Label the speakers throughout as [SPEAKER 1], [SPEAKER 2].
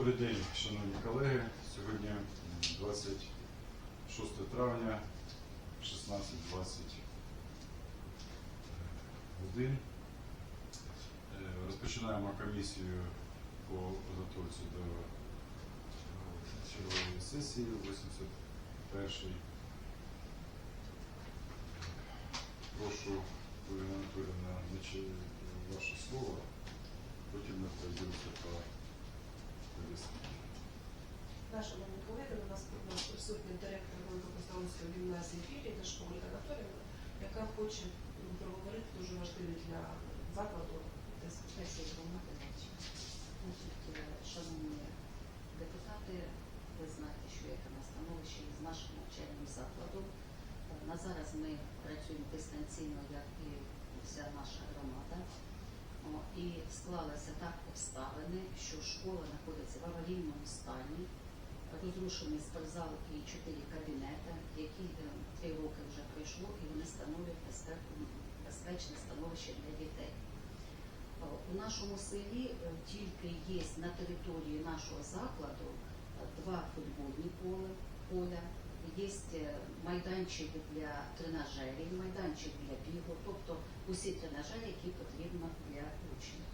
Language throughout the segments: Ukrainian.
[SPEAKER 1] Добрий день, шановні колеги. Сьогодні 26 травня, 16.20 годин. Е, Розпочинаємо комісію по підготовці до е, чергової сесії 81-ї. Прошу, Олена Анатолійовна, ваше слово. Потім ми пройдемося по
[SPEAKER 2] колеги, у нас у присутній директор Великопостровської гімназії філії та школи Анатоліївна, яка хоче проговорити дуже важливі для закладу.
[SPEAKER 3] Значить, е, шановні депутати, ви знаєте, що яке на становище з нашим навчальним закладом. Е, На зараз ми працюємо дистанційно, як і вся наша громада. О, І склалися так обставини, що школа знаходиться в аварійному стані, розрушений спортзал і чотири кабінети, які е, три роки вже пройшло, і вони становлять безпечне становище для дітей. Е, У нашому селі е, тільки є на території нашого закладу два футбольні поля, є е, майданчик для тренажерів, майданчик для бігу, тобто усі тренажери, які потрібно для учнів.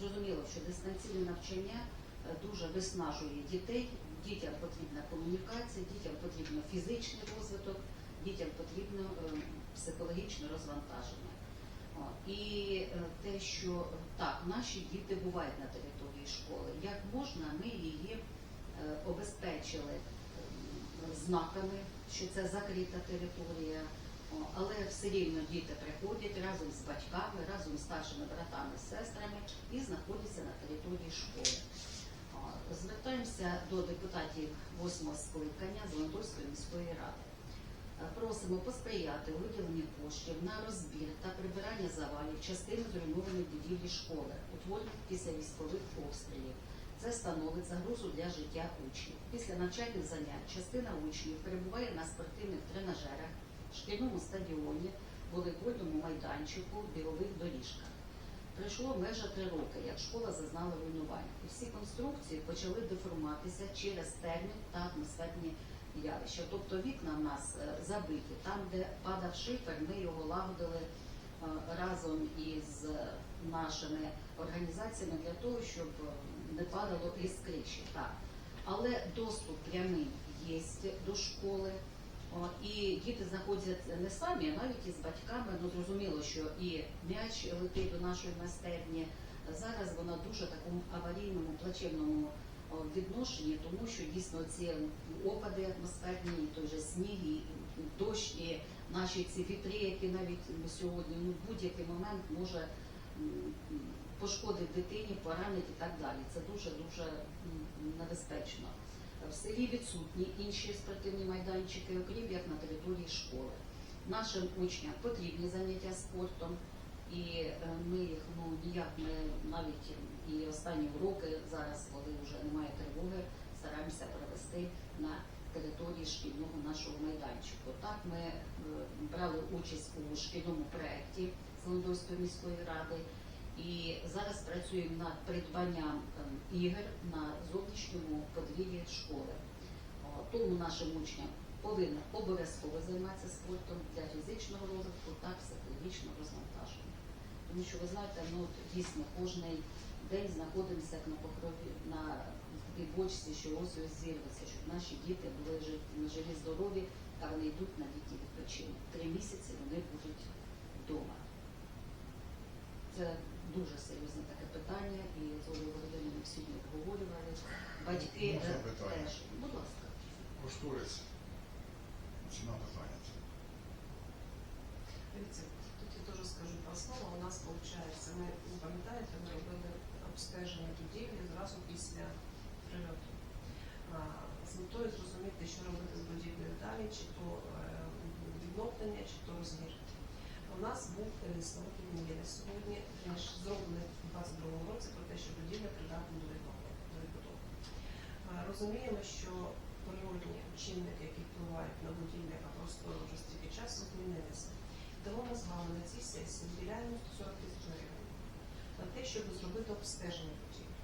[SPEAKER 3] Зрозуміло, що дистанційне навчання е, дуже виснажує дітей, дітям потрібна комунікація, дітям потрібно фізичний розвиток, дітям потрібно е, психологічне розвантаження. І е, те, що так, наші діти бувають на території школи, як можна, ми її обезпечили знаками, що це закрита територія, але все рівно діти приходять разом з батьками, разом з старшими братами, сестрами і знаходяться на території школи. Звертаємося до депутатів восьмого скликання з Ландольської міської ради. Е, Просимо посприяти виділенні коштів на розбір та прибирання завалів частини зруйнованої будівлі школи, утворених після військових обстрілів. Це становить загрозу для життя учнів. Після навчальних занять частина учнів перебуває на спортивних тренажерах, шкільному стадіоні, волейбольному майданчику, бігових доріжках. Пройшло майже три роки, як школа зазнала руйнувань. І всі конструкції почали деформуватися через термін та атмосферні явища. Тобто вікна в нас е, забиті. Там, де падав шифер, ми його лагодили е, разом із е, нашими організаціями для того, щоб не падало із. Так. Але доступ прямий є до школи. І діти знаходяться не самі, а навіть із батьками. Ну зрозуміло, що і м'яч летить до нашої майстерні. Зараз вона дуже такому аварійному, плачевному відношенні, тому що дійсно ці опади атмосферні, і той же сніг, і дощ, і наші ці вітри, які навіть сьогодні ну, будь-який момент може м, дитині, поранити і так далі. Це дуже дуже небезпечно. В селі відсутні інші спортивні майданчики, окрім як на території школи. Нашим учням потрібні заняття спортом, і е, ми їх ну ніяк не навіть і останні уроки зараз, коли вже немає тривоги, стараємося провести на території шкільного нашого майданчику. Так, ми е, брали участь у шкільному проєкті Зеландольської міської ради. І зараз працюємо над придбанням ем, ігор на зовнішньому подвір'ї школи. Тому нашим учням повинно обов'язково займатися спортом для фізичного розвитку та психологічного розвантаження. Тому що ви знаєте, ну дійсно кожен день знаходимося на покрові на такій бочці, що ось ось зірветься, щоб наші діти були жи- живі, здорові, а вони йдуть на літній відпочинок. Три місяці вони будуть вдома. Це дуже серйозне таке питання, і з Олею Володимирівною сьогодні обговорювали. Батьки
[SPEAKER 4] Можна
[SPEAKER 3] е,
[SPEAKER 4] питання?
[SPEAKER 3] теж. Будь ласка.
[SPEAKER 4] Кошторис. Ціна питання. це.
[SPEAKER 2] Дивіться, тут я теж скажу про основу. У нас виходить, ми ви пам'ятаєте, ми робили обстеження будівлі зразу після прильоту. А, З метою зрозуміти, що робити з будівлею далі, чи то е, відновлення, чи то розгір. У нас був лісновий мін'єр сьогодні, зроблений у 22 році про те, що будівля придатна до відбудови. Розуміємо, що природні чинники, які впливають на будівлю, яка просто вже стільки часу змінилися. Тому ми з вами на цій сесії виділяємо 140 тисяч гривень на те, щоб зробити обстеження будівлі.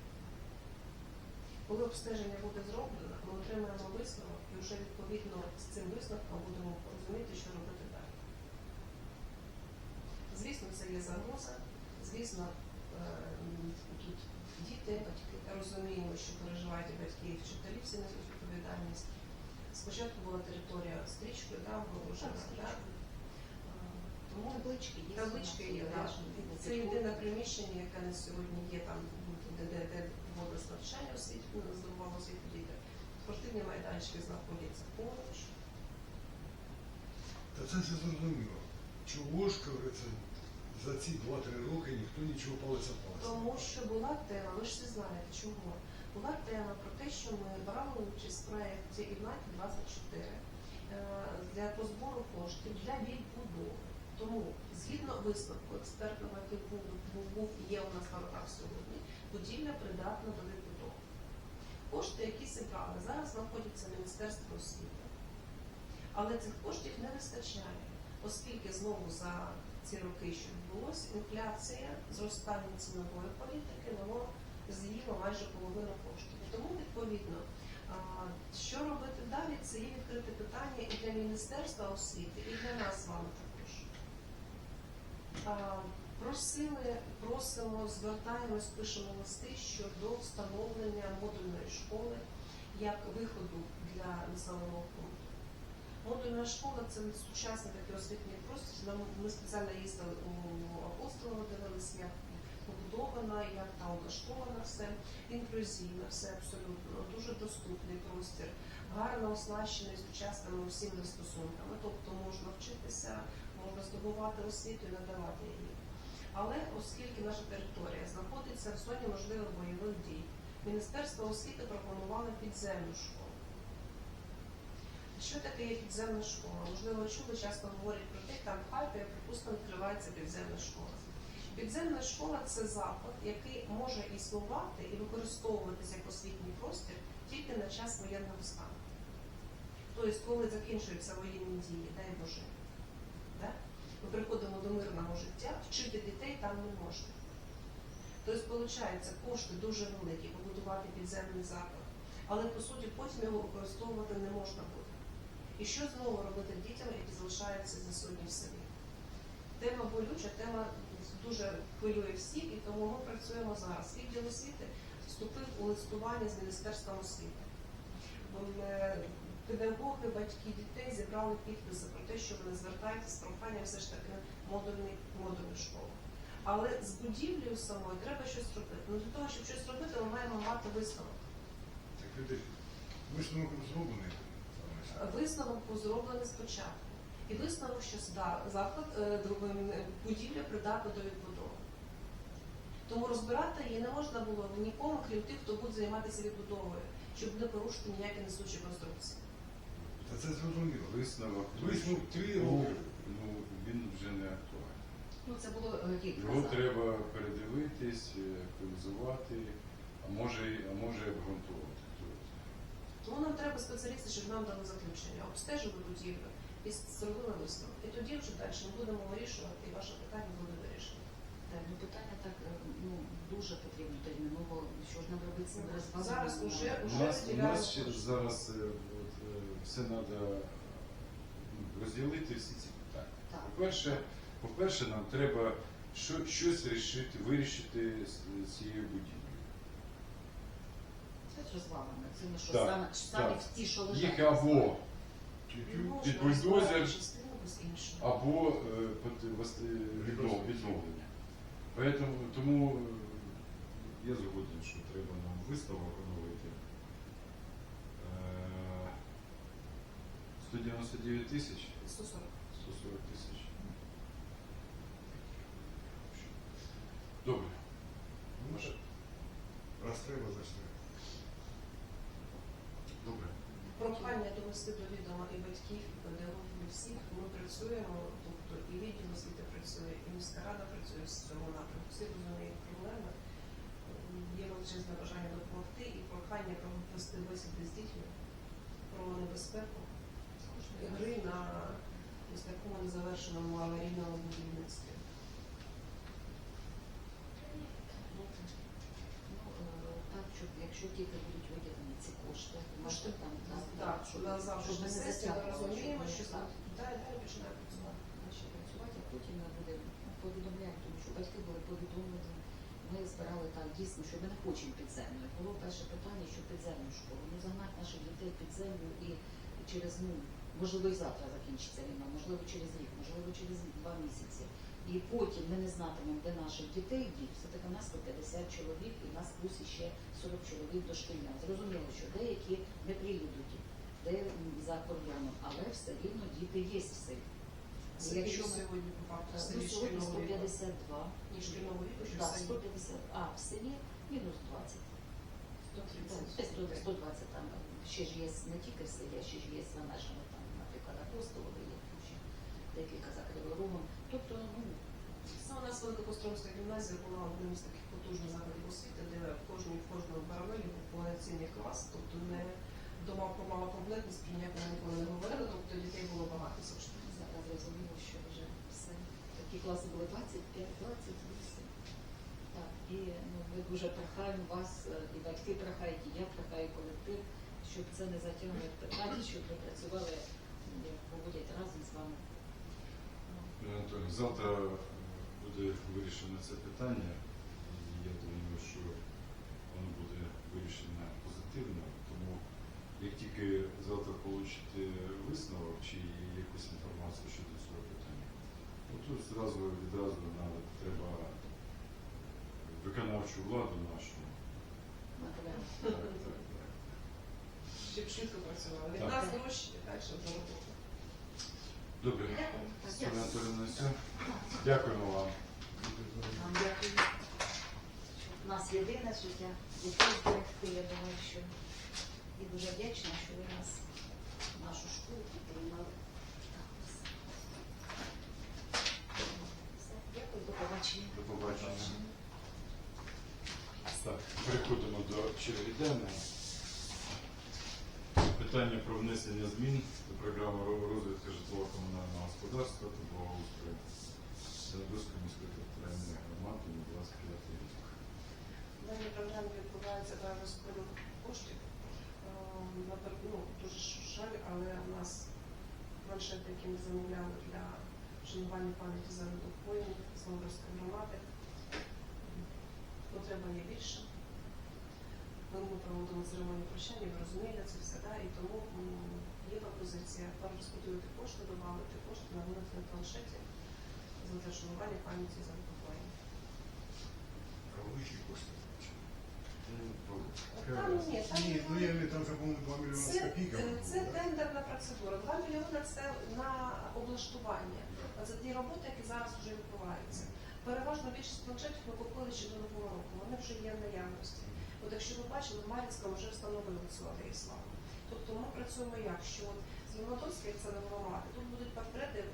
[SPEAKER 2] Коли обстеження буде зроблено, ми отримаємо висновок і вже відповідно з цим висновком будемо розуміти, що робити. Звісно, це є загроза, звісно, е, тут діти, батьки розуміємо, що переживають і батьки і вчителі всі несуть відповідальність. Спочатку була територія стрічкою, да, огорожена, да? Е, Тому
[SPEAKER 3] Таблички є.
[SPEAKER 2] таблички є, да. Це єдине приміщення, яке на сьогодні є там, де, де, де водилось навчання освіти, ну, здобувало освіту діти. Спортивні майданчики знаходяться поруч.
[SPEAKER 4] Та це все зрозуміло. Чого ж, кажеться, за ці 2-3 роки ніхто нічого палець палець.
[SPEAKER 2] Тому що була тема, ви ж всі знаєте чого. Була тема про те, що ми брали участь в проєкті Ігнат 24 е, для по збору коштів для відбудови. Тому, згідно висновку експертного, який був, є у нас на руках сьогодні, будівля придатна до відбудови. Кошти, які зібрали, зараз знаходяться в Міністерстві освіти. Але цих коштів не вистачає, оскільки знову за ці роки, що відбулося, інфляція, зростання цінової політики, воно з'їло майже половину коштів. Тому, відповідно, що робити далі, це є відкрите питання і для Міністерства освіти, і для нас з вами також. Просили, просимо, звертаємось, пишемо листи щодо встановлення модульної школи як виходу для населеного пункту. Модульна школа це сучасний такий освітній простір. Ми спеціально їздили у апостолово, дивилися, як побудована, як там влаштована все, інклюзивна, все абсолютно, дуже доступний простір, гарно оснащений сучасними усіми застосунками. Тобто можна вчитися, можна здобувати освіту і надавати її. Але оскільки наша територія знаходиться в зоні можливих бойових дій, Міністерство освіти пропонувало підземну школу. Що таке є підземна школа? Можливо, чули, часто говорять про те, там в Харкові, припустимо, відкривається підземна школа. Підземна школа це заклад, який може існувати і використовуватися як освітній простір тільки на час воєнного стану. Тобто, коли закінчуються воєнні дії, дай Боже, да? ми приходимо до мирного життя, вчити дітей там не можна. Тобто, виходить, кошти дуже великі побудувати підземний заклад, але по суті потім його використовувати не можна буде. І що знову робити дітям, які залишаються за сьогодні в селі? Тема болюча, тема дуже хвилює всіх, і тому ми працюємо зараз. Відділ освіти вступив у листування з Міністерством освіти. Е, Педагоги, батьки дітей зібрали підписи про те, що вони звертаються з проханням все ж таки модульний, модульну школу. Але з будівлею самою треба щось робити. Ну для того, щоб щось робити, ми маємо мати висновок.
[SPEAKER 4] Так висновок зроблений.
[SPEAKER 2] Висновок був зроблений спочатку. І висновок, що заклад е, е, будівля придатна до відбудови. Тому розбирати її не можна було нікому, крім тих, хто буде займатися відбудовою, щоб не порушити ніякі несучі конструкції.
[SPEAKER 4] Та це зрозуміло.
[SPEAKER 1] Висновок,
[SPEAKER 4] Висновок три
[SPEAKER 1] ну,
[SPEAKER 4] роки.
[SPEAKER 1] ну, він вже не актуальний.
[SPEAKER 3] Ну, це було е, рік
[SPEAKER 1] Його
[SPEAKER 3] назад.
[SPEAKER 1] треба передивитись, е, актуалізувати, а може, а може обґрунтувати.
[SPEAKER 2] Тому нам треба спеціалісти, щоб нам дали заключення, обстежили будівлю і зробили висновок. І тоді вже далі ми будемо вирішувати, і ваше питання буде вирішено.
[SPEAKER 3] Так, ну питання так е, ну, дуже потрібно терміново, що ж нам робити з цим розбазом?
[SPEAKER 2] Зараз уже-
[SPEAKER 1] У
[SPEAKER 2] Уже
[SPEAKER 1] нас, у нас ще зараз е, от, е, все треба розділити всі ці питання.
[SPEAKER 3] Так.
[SPEAKER 1] По-перше, по-перше, нам треба що, щось рішити, вирішити з з цією будівлею.
[SPEAKER 3] Це ж розвалами, це що,
[SPEAKER 1] Так,
[SPEAKER 3] саме, саме
[SPEAKER 1] так.
[SPEAKER 3] ті, що лежать.
[SPEAKER 1] Їх або,
[SPEAKER 2] Не можна
[SPEAKER 1] під бульдозер,
[SPEAKER 2] частину без іншого.
[SPEAKER 1] або е, під вос- е, віднов- відновлення. Поэтому, тому е, я згоден, що треба нам висновок оновити. Е, 199 тисяч,
[SPEAKER 2] 140.
[SPEAKER 1] 140 тисяч. Добре.
[SPEAKER 4] Ну,
[SPEAKER 1] Може,
[SPEAKER 4] Раз треба, значить треба.
[SPEAKER 1] добре.
[SPEAKER 2] Прохання довести до відома і батьків, і педагогів, і всіх. Ми працюємо, тобто і відділ освіти працює, і міська рада працює з цього напрямку. Всі розуміють проблеми. Є величезне бажання допомогти і прохання провести бесіди з дітьми про небезпеку гри на ось такому незавершеному аварійному будівництві.
[SPEAKER 3] Ну, ці кошти. Можете там так, щоб на завжди
[SPEAKER 2] сесії ми розуміємо, що там далі починає працювати.
[SPEAKER 3] Наші працювати, а потім ми будемо повідомляти, тому що батьки були повідомлені. Ми збирали там дійсно, що ми не хочемо підземну. Було перше питання, що підземну школу. Ну загнати наших дітей під землю і через ну можливо і завтра закінчиться війна, можливо через рік, можливо через два місяці. І потім ми не знатимемо, де наших дітей діти. Все таки у нас 150 чоловік, і в нас плюс ще 40 чоловік дошкільня. Зрозуміло, що деякі не приїдуть, де за кордоном, але все рівно діти є в селі. Якщо ми-
[SPEAKER 2] сьогодні по
[SPEAKER 3] Ну, сьогодні 152.
[SPEAKER 2] Ні, шкільного віку,
[SPEAKER 3] Так,
[SPEAKER 2] селі
[SPEAKER 3] 150, а в селі мінус 20.
[SPEAKER 2] 130.
[SPEAKER 3] Десь 100 120 там ще ж є не тільки в селі, а ще ж є за межами там, наприклад, Апостолови є, декілька за Рогом. Тобто, ну,
[SPEAKER 2] у нас Великостромська гімназія була одним з таких потужних закладів освіти, де в кожній в кожному барабелі був повноцінний клас, тобто не дома помала проблемність, про ніяку ми ніколи не говорили, тобто дітей було багато
[SPEAKER 3] зараз зрозуміло, що вже все. Такі класи були 25, 28. Так, і ну, ми дуже прохаємо вас, е, і батьки прохають, і я прохаю колектив, щоб це не затягнуло питання, щоб ви працювали, як поводять разом з вами.
[SPEAKER 1] Анатолій, завтра буде вирішено це питання, і я думаю, що воно буде вирішено позитивно. Тому як тільки завтра получите висновок чи якусь інформацію щодо цього питання, ну, тут зразу відразу нам треба виконавчу владу нашу. Так, так, так.
[SPEAKER 2] Щоб швидко працювали. Від нас гроші, далі вже робота.
[SPEAKER 1] Добре, Соня Анатолійовна, все. Дякуємо вам.
[SPEAKER 3] Вам дякую. У нас єдине життя, дітей зберегти, я думаю, що і дуже вдячна, що ви нас, нашу школу. Все, Дякую, до побачення.
[SPEAKER 1] До побачення. Так, переходимо до черги денної. Питання про внесення змін до програми розвитку житлово-комунального господарства та благоустрою Середовської міської територіальної громади на 25 рік.
[SPEAKER 2] В даній програмі відбувається да, розподіл коштів. Ем, Ну, дуже жаль, але у нас планшети, які ми замовляли для вшанування пам'яті загиблих воїнів з Володарської громади, потреба є більше. Ми ми проводимо церемонію прощання, ви розумієте це все, да? і тому є пропозиція там розподілити кошти, додати кошти на виникнення планшеті за те вшанування пам'яті загиблих воїнів.
[SPEAKER 4] А кошти.
[SPEAKER 2] Там ні, там
[SPEAKER 4] Ні, ну я там вже, по-моєму, 2 мільйони з
[SPEAKER 2] Це,
[SPEAKER 4] копійками.
[SPEAKER 2] це тендерна процедура. 2 мільйони це на облаштування. А Це ті роботи, які зараз вже відбуваються. Переважно більшість планшетів ми купили ще до нового року. Вони вже є в наявності. От якщо ви бачили, в Мар'їнському вже встановили цю слави. Тобто ми працюємо як? Що от з Лівнодольських це не громади, тут будуть портрети,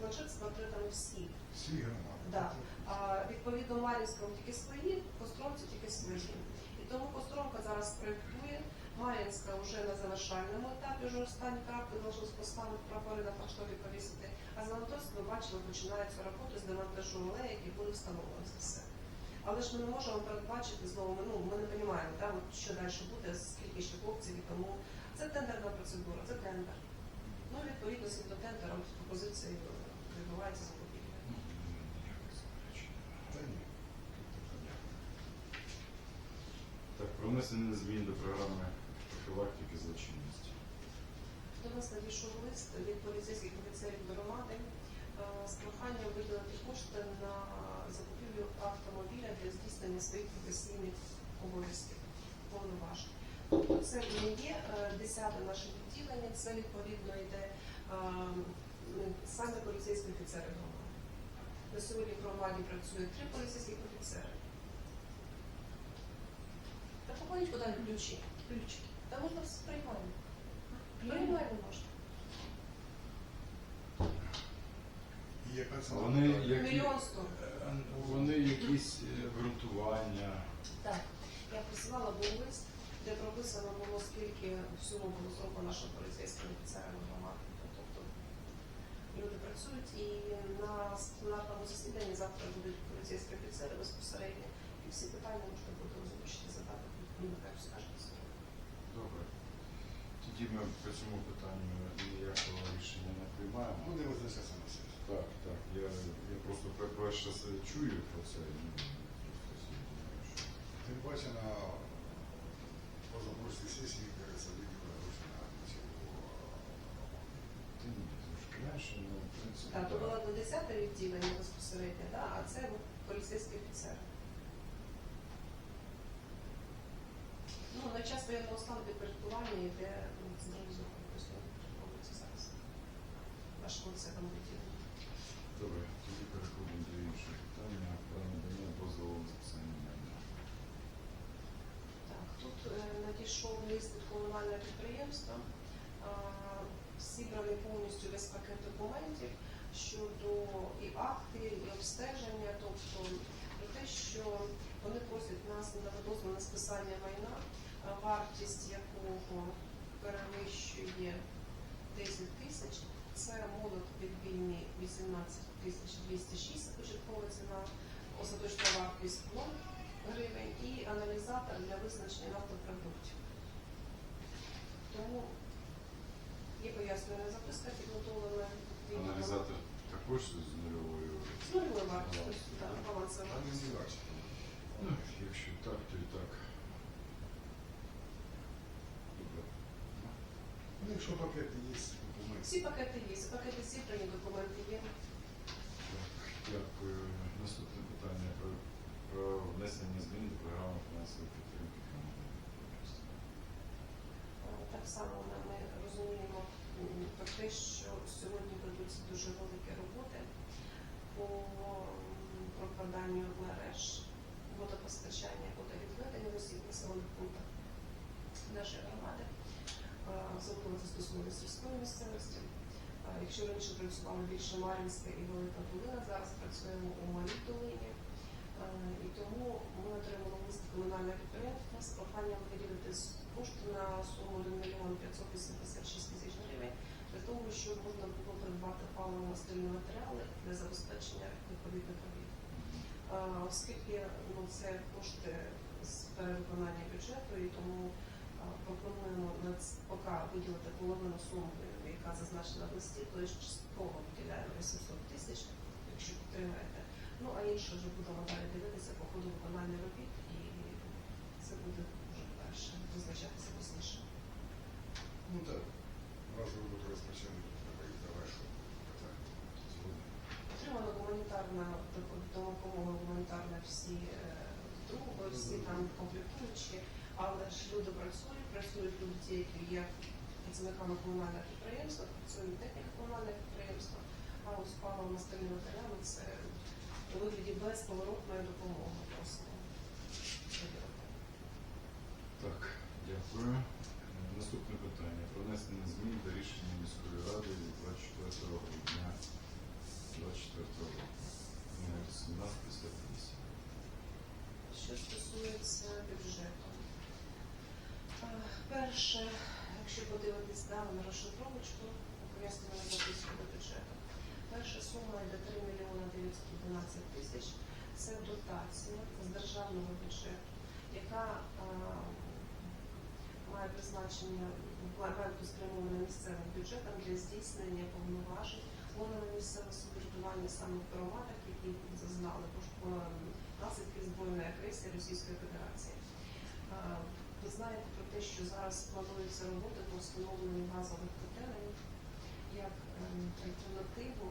[SPEAKER 2] планшет з портретами всіх.
[SPEAKER 4] Всі громади.
[SPEAKER 2] Да. А відповідно Мар'їнському тільки свої, Костромці тільки свої. І тому Костромка зараз проєктує, Мар'їнська вже на завершальному етапі, вже останні крапки залишилось поставити прапори на флагштоки повісити. А з ви бачили, починаються роботи з демонтажу алеї, які були встановлені це все. Але ж ми не можемо передбачити знову, ну, ми не розуміємо, да, от що далі буде, скільки ще хлопців і тому. Це тендерна процедура, це тендер. Ну, відповідно, згідно тендера, от пропозиції е, відбувається закупівля.
[SPEAKER 1] Так, про внесення змін до програми профілактики злочинності.
[SPEAKER 2] До нас надійшов лист від поліцейських офіцерів громади е, з проханням виділити кошти на для здійснення своїх професійних обов'язків повноважень. Тобто це не є е, десяте наше відділення, це відповідно йде е, саме поліцейські офіцери громади. На сьогодні в громаді працює три поліцейських офіцери. Та походіть куди ключі. Ключики. Та можна все приймати. Приймати можна.
[SPEAKER 4] Яка
[SPEAKER 1] Вони, які,
[SPEAKER 2] Мільйон сто.
[SPEAKER 1] Е, вони якісь е, ґрунтування.
[SPEAKER 2] Так, я присилала був лист, де прописано було, скільки всього було зроблено нашим поліцейським офіцерам громади. Тобто люди працюють і на пленарному засіданні завтра будуть поліцейські офіцери безпосередньо. І всі питання можна буде озвучити, задати, ну, нехай скажете.
[SPEAKER 1] Добре. Тоді ми по цьому питанню ніякого рішення не приймаємо.
[SPEAKER 4] Буде визначатися на сесії.
[SPEAKER 1] Так, так. Я, я просто перше чую про це. ну, просто
[SPEAKER 4] Тим паче на позапрошлій сесії, кажеться, виділи гроші на цього.
[SPEAKER 1] Та ні, трошки менше, ну, в принципі,
[SPEAKER 2] Так, то
[SPEAKER 1] да.
[SPEAKER 2] було до 10 відділення безпосередньо, да, а це поліцейський офіцер. Ну, на час воєнного стану підпорядкування йде ну, централізовано, тобто воно зараз. Ваш це там відділення.
[SPEAKER 1] Добре, тоді переходимо до іншого питання про надання дозволу на записання майна.
[SPEAKER 2] Так, тут е, надійшов лист від комунального підприємства, а, зібраний повністю весь пакет документів щодо і акти, і обстеження, тобто про те, що вони просять нас на дозвіл на списання майна, вартість якого перевищує 10 тисяч. Це молот від війни 18 тисяч 206, початкова ціна, остаточна вартість 0 гривень і аналізатор для визначення нафтопродуктів. Тому є пояснювальна записка підготовлена
[SPEAKER 1] Аналізатор також з нульовою.
[SPEAKER 2] з нульовою вартістю, так, балансова.
[SPEAKER 1] Ну, якщо так, то і так.
[SPEAKER 4] Ну, якщо пакети є, документи.
[SPEAKER 2] Всі пакети є, пакети зібрані, документи є.
[SPEAKER 1] Дякую. Наступне питання про, про внесення змін до програми фінансової підтримки.
[SPEAKER 2] Е, Так само ми- розуміємо про те, що сьогодні ведуться дуже великі роботи по прокладанню мереж водопостачання, водовідведення в усіх населених пунктах нашої громади. Е, Особливо це стосується сільської місцевості. Е, Якщо раніше працювали більше Мар'їнська і Велика Долина, працюємо у Малій Долині. Е, І тому ми отримали лист комунального підприємства з проханням виділити кошти на суму 1 мільйон 586 тисяч гривень для того, щоб можна було придбати паливно-мастильні матеріали для забезпечення відповідних робіт. А, Оскільки ну, це кошти з перевиконання бюджету, і тому пропонуємо поки виділити половину суми, яка зазначена в листі, то є частково виділяємо 800 тисяч, якщо підтримаєте. Ну а інше вже будемо далі дивитися по ходу виконання робіт, і це буде вже далі визначатися пізніше.
[SPEAKER 4] Ну так. Треба їх давай, що питання.
[SPEAKER 1] Згоден.
[SPEAKER 2] Гуманітарна допомога гуманітарна всі е, труби, всі там комплектуючі, але ж люди працюють, працюють люди які є працівниками комунального підприємства, працюють техніка комунального підприємства, а ось паливно-мастильні матеріали це у вигляді безповоротної допомоги виділити.
[SPEAKER 1] Так, дякую. Наступне питання. Про внесення змін до рішення міської ради від 24 грудня 24 року. Номер 1758.
[SPEAKER 2] Що стосується бюджету. Перше, якщо подивитись на розшифровочку, пояснювали записку до бюджету. Перша сума йде 3 мільйони 912 тисяч. Це дотація з державного бюджету, яка має призначення, спрямована місцевим бюджетом для здійснення повноважень органів місцевого самоврядування саме в громадах, які зазнали наслідки збройної агресії Російської Федерації. Ви знаєте про те, що зараз плануються роботи по встановленню газових котелень як альтернативу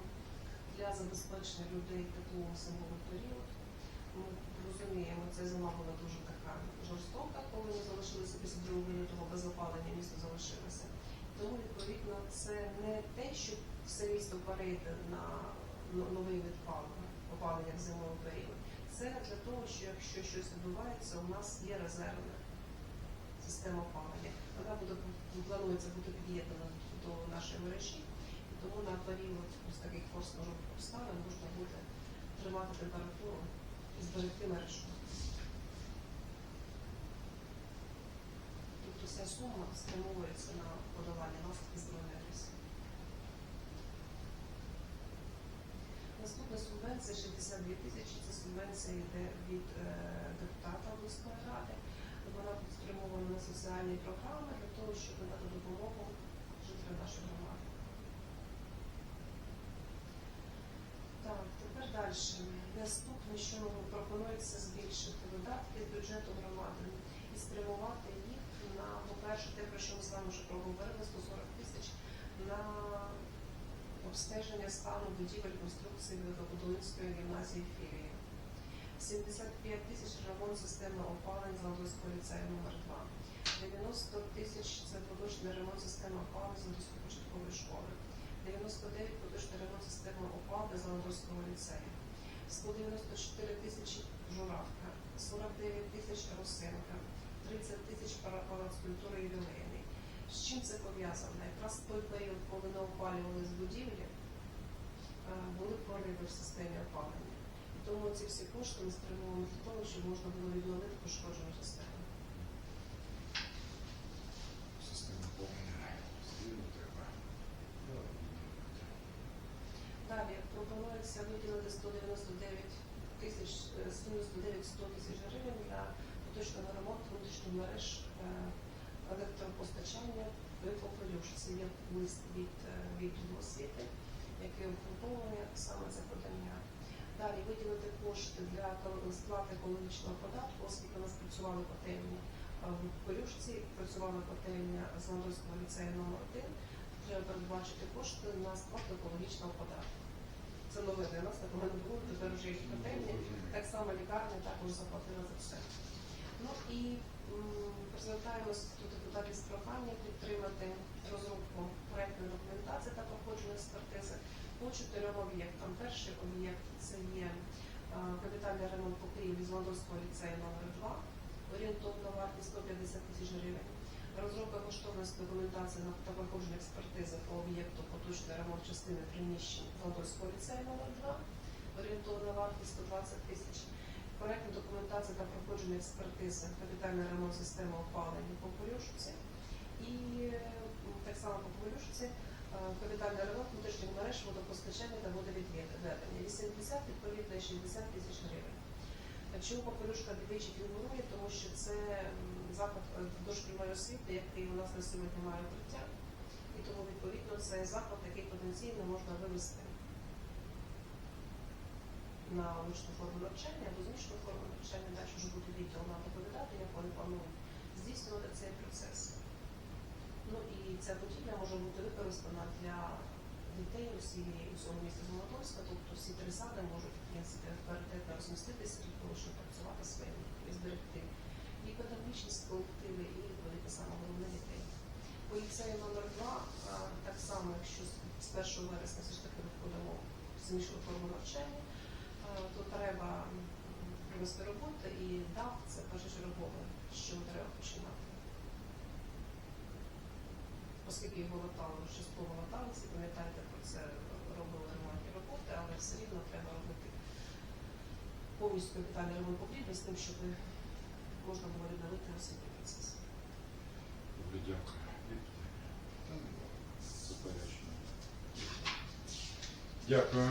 [SPEAKER 2] для забезпечення людей теплом зимовий період. Ми розуміємо, ця зима була дуже така жорстока, коли ми залишилися після другого лютого без опалення, місто залишилося. Тому відповідно це не те, щоб все місто перейти на новий від палива, опалення в зимовий період. Це для того, що якщо щось відбувається, у нас є резервна система опалення. Вона буде планується бути під'єднана до нашої мережі, тому на період ось таких форс-мажорних обставин можна буде тримати температуру і зберегти мережу. Тобто ця сума спрямовується на подолання наслідків збройної агресії. Наступна субвенція 62 тисячі. Це субвенція йде від е, депутата обласної ради. Вона спрямована на соціальні програми для того, щоб надати допомогу Далі. Наступне, що пропонується збільшити видатки з бюджету громади і спрямувати їх на, по-перше, те, про що ми з вами вже проговорили, 140 тисяч на обстеження стану будівель конструкції Великобудовницької гімназії філії. 75 тисяч ремонт системи опалень Золотоського ліцею номер 2 90 тисяч це поточний ремонт системи опалень Золотоської початкової школи. 99 поточний ремонт системи опалення Золотоського ліцею. 194 тисячі журавка, 49 тисяч росинка, 30 тисяч палац культури ювілейний. З чим це пов'язано? Якраз той період, коли не опалювали з будівлі, е, були прориви в системі опалення. І тому ці всі кошти ми спрямовуємо для того, щоб можна було відновити пошкоджену систему.
[SPEAKER 1] Система повнення зміну треба.
[SPEAKER 2] Далі пропонується виділити 199 тисяч е, 199 100 тисяч гривень для поточного ремонту внутрішніх мереж е, електропостачання в Попелюшці. Є лист від е, відділу освіти, який обґрунтовує саме це подання. Далі виділити кошти для сплати екологічного податку, оскільки у нас працювали котельні е, в Попелюшці, працювала котельня з Ландольського ліцею номер 1 Треба передбачити кошти на сплату екологічного податку. Це новини. У нас тепер вже є котельні. Так само лікарня також заплатила за все. Ну і звертаємось до депутатів з проханням підтримати розробку проектної документації та проходження експертизи по чотирьом об'єктам. Перший об'єкт це є капітальний ремонт покрівлі з Лондонського ліцею номер 2 орієнтовна вартість 150 тисяч гривень. Розробка коштовності документації на- проходження експертизи по об'єкту поточний ремонт частини приміщень Лондонського ліцею номер 2 орієнтовна вартість 120 тисяч. Проектна документація та проходження експертизи, капітальний ремонт системи опалення по Полюшці і так само по Полюшці е, капітальний ремонт внутрішніх мереж водопостачання та водовідведення. 80, відповідно, 60 тисяч гривень. Чому Попелюшка двічі фігурує? Тому що це заклад е, дошкільної освіти, який у нас на сьогодні має укриття, і тому відповідно це заклад, який потенційно можна вивести на очну форму навчання або змішну форму навчання. Далі вже буде відділ нам доповідати, як вони планують здійснювати цей процес. Ну і ця будівля може бути використана для дітей усього міста Золотовська, тобто всі три сади можуть в принципі паритетно розміститися того, щоб працювати своїм і зберегти і педагогічність колективи, і відповідно саме головне дітей. По ліцею номер 2 так само, якщо з- з 1 вересня все ж таки виходимо в змішну форму навчання, то треба провести роботи і дав це першочергове, що треба починати. Оскільки його латали, частково латали, всі пам'ятаєте, про це робили ремонтні роботи, але все рівно треба робити повністю капітальний ремонт покрівлі з тим, щоб можна було відновити освітній процес.
[SPEAKER 1] Добре, дякую. Заперечення. Дякую.